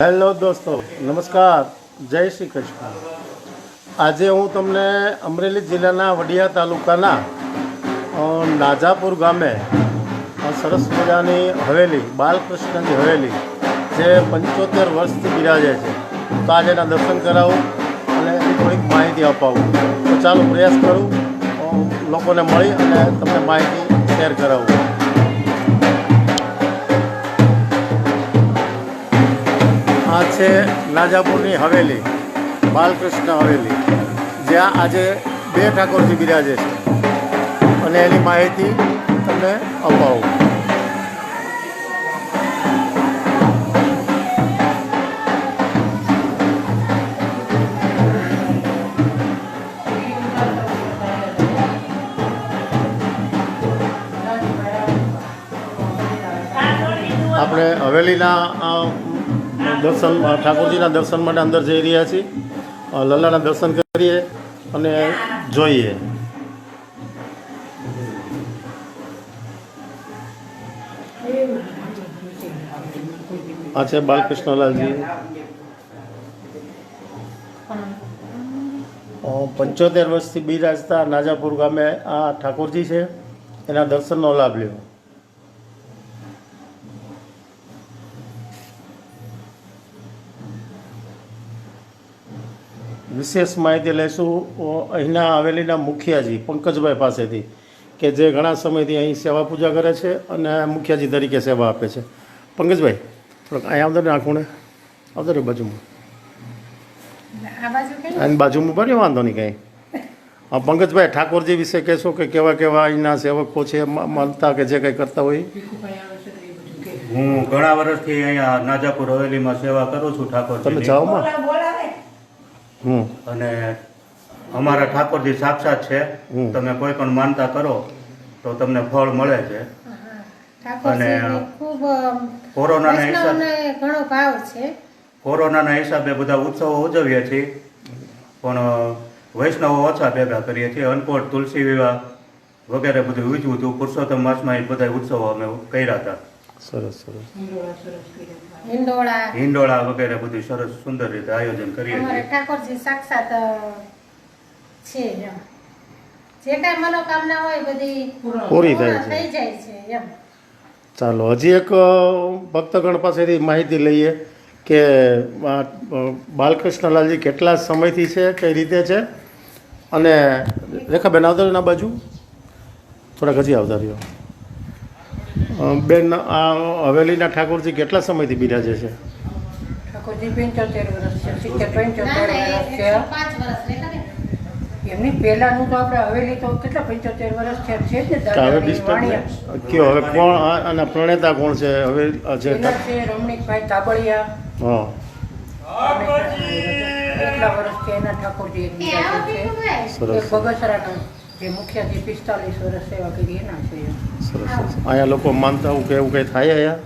Hello દોસ્તો, નમસ્કાર, જય શ્રી કૃષ્ણ. આજે હું તમને અમરેલી જિલ્લાના વડિયા તાલુકાના નાજાપુર ગામે સરસ મજાની હવેલી, બાલકૃષ્ણની હવેલી, જે પંચોતેર વર્ષથી બિરાજે છે. તો આજે એના દર્શન કરાવું અને એની થોડીક માહિતી અપાવું. તો ચાલો પ્રયાસ કરું લોકોને મળી અને તમને માહિતી શેર કરાવું. આ છે નાજાપુરની હવેલી, બાલકૃષ્ણ હવેલી, જ્યાં આજે બે ઠાકોરજી બિરાજે છે. અને એની માહિતી તમને અપાવું. આપણે હવેલીના દર્શન ઠાકોરજીના દર્શન માટે અંદર જઈ રહ્યા છીએ. લલ્લાના દર્શન કરીએ અને જોઈએ. આ છે બાલકૃષ્ણલાલજી. પંચોતેર વર્ષથી બિરાજતા નાજાપુર ગામે આ ઠાકોરજી છે. એના દર્શનનો લાભ લ્યો. વિશેષ માહિતી લઈશું. અહીંના હવેલીના મુખિયાજી પંકજભાઈ પાસેથી કે જે ઘણા સમયથી અહીં સેવા પૂજા કરે છે અને મુખિયાજી તરીકે સેવા આપે છે. પંકજભાઈ થોડોક અહીં આવતો ને આખું આવતો રે બાજુમાં? આની બાજુમાં બને વાંધો નહીં કંઈ. હા પંકજભાઈ ઠાકોરજી વિશે કહેશો કે કેવા કેવા અહીંના સેવકો છે માનતા કે જે કંઈ કરતા હોય. હું ઘણા વર્ષથી અહીંયા નાજાપુર હવેલીમાં સેવા કરું છું ઠાકોર તમે જાઓમાં અને અમારા ઠાકોરજી સાક્ષાત છે. તમે કોઈ પણ માનતા કરો તો તમને ફળ મળે છે. અને ખૂબ કોરોનાના હિસાબે ઘણો ભાવ છે. કોરોનાના હિસાબે બધા ઉત્સવો ઉજવીએ છીએ. પણ વૈષ્ણવો ઓછા ભેગા કરીએ છીએ. અન્નકોટ તુલસી વિવાહ વગેરે બધું ઉજવું હતું. પુરુષોત્તમ માસમાં એ બધા ઉત્સવો અમે કર્યા હતા. સરસ સરસ. હિંડોળા હિંડોળા. વગેરે બધું સરસ સુંદર રીતે આયોજન કરીએ છીએ. ઠાકોરજી સાક્ષાત છે એમ. જે કાંઈ મનોકામના હોય બધી પૂરી થાય છે. થઈ જાય છે એમ. ચાલો હજી એક ભક્તગણ પાસેથી માહિતી લઈએ કે બાલકૃષ્ણલાલજી કેટલા સમયથી છે કઈ રીતે છે? અને રેખાબેન આવતા રહ્યો આ બાજુ? થોડાક હજી આવતા રહ્યો. બેન આ હવેલીના ઠાકોરજી કેટલા સમયથી બિરાજે છે? ઠાકોરજી પંચોતેર વર્ષ છે સિત્તેર પંચોતેર વર્ષ છે. વર્ષ. એમની પહેલાનું તો આપણે હવેલી તો કેટલા પંચોતેર વર્ષ છે છે જ ને તો હવે દાદાની ડિસ્ટર્બ વાણિયા કયો હવે કોણ આના પ્રણેતા કોણ છે? હવે છે રમણીકભાઈ તાબડિયા હા. એટલા વર્ષથી એના ઠાકોરજી એક આવો છે ભીખુભાઈ. જે મુખ્યથી પિસ્તાલીસ વર્ષ સેવા કરી એના છે. અહીંયા લોકો માનતા એવું કે એવું કંઈ થાય અહીંયા?